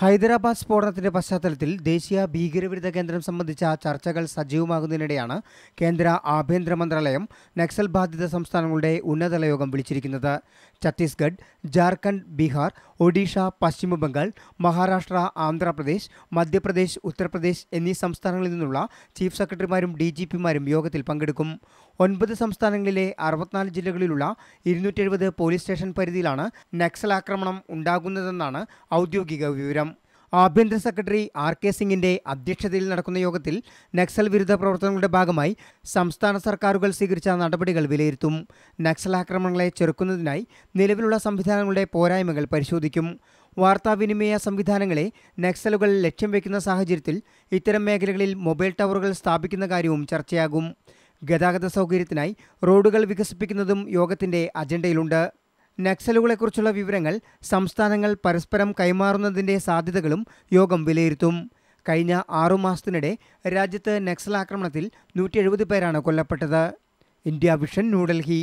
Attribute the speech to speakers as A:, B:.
A: ഹൈദരാബാദ് സ്ഫോടനത്തിന്റെ പശ്ചാത്തലത്തിൽ ദേശീയ ഭീകരവിരുദ്ധ കേന്ദ്രം സംബന്ധിച്ച ചർച്ചകൾ സജീവമാകുന്നതിനിടെയാണ് കേന്ദ്ര ആഭ്യന്തര മന്ത്രാലയം നക്സൽ ബാധിത സംസ്ഥാനങ്ങളുടെ ഉന്നതതല യോഗം വിളിച്ചിരിക്കുന്നത്. ഛത്തീസ്ഗഡ് ജാർഖണ്ഡ് ബീഹാർ ഒഡീഷ പശ്ചിമ ബംഗാൾ മഹാരാഷ്ട്ര ആന്ധ്രാപ്രദേശ് മധ്യപ്രദേശ് ഉത്തർപ്രദേശ് എന്നീ സംസ്ഥാനങ്ങളിൽ നിന്നുള്ള ചീഫ് സെക്രട്ടറിമാരും ഡി ജി പിമാരും യോഗത്തിൽ പങ്കെടുക്കും. ഒൻപത് സംസ്ഥാനങ്ങളിലെ അറുപത്തിനാല് ജില്ലകളിലുള്ള ഇരുന്നൂറ്റി പോലീസ് സ്റ്റേഷൻ പരിധിയിലാണ് നക്സൽ ആക്രമണം ഉണ്ടാകുന്നതെന്നാണ് ഔദ്യോഗിക വിവരം. ആഭ്യന്തര സെക്രട്ടറി ആർ കെ സിംഗിന്റെ അധ്യക്ഷതയിൽ നടക്കുന്ന യോഗത്തിൽ നക്സൽ വിരുദ്ധ പ്രവർത്തനങ്ങളുടെ ഭാഗമായി സംസ്ഥാന സർക്കാരുകൾ സ്വീകരിച്ച നടപടികൾ വിലയിരുത്തും. നക്സൽ ആക്രമണങ്ങളെ ചെറുക്കുന്നതിനായി നിലവിലുള്ള സംവിധാനങ്ങളുടെ പോരായ്മകൾ പരിശോധിക്കും. വാർത്താവിനിമയ സംവിധാനങ്ങളെ നക്സലുകൾ ലക്ഷ്യം വയ്ക്കുന്ന സാഹചര്യത്തിൽ ഇത്തരം മേഖലകളിൽ മൊബൈൽ ടവറുകൾ സ്ഥാപിക്കുന്ന കാര്യവും ചർച്ചയാകും. ഗതാഗത സൗകര്യത്തിനായി റോഡുകൾ വികസിപ്പിക്കുന്നതും യോഗത്തിന്റെ അജണ്ടയിലുണ്ട്. നക്സലുകളെക്കുറിച്ചുള്ള വിവരങ്ങൾ സംസ്ഥാനങ്ങൾ പരസ്പരം കൈമാറുന്നതിന്റെ സാധ്യതകളും യോഗം വിലയിരുത്തും. കഴിഞ്ഞ ആറു മാസത്തിനിടെ രാജ്യത്ത് നക്സൽ ആക്രമണത്തിൽ നൂറ്റി എഴുപത് പേരാണ് കൊല്ലപ്പെട്ടത്. ഇന്ത്യ വിഷൻ ന്യൂഡൽഹി.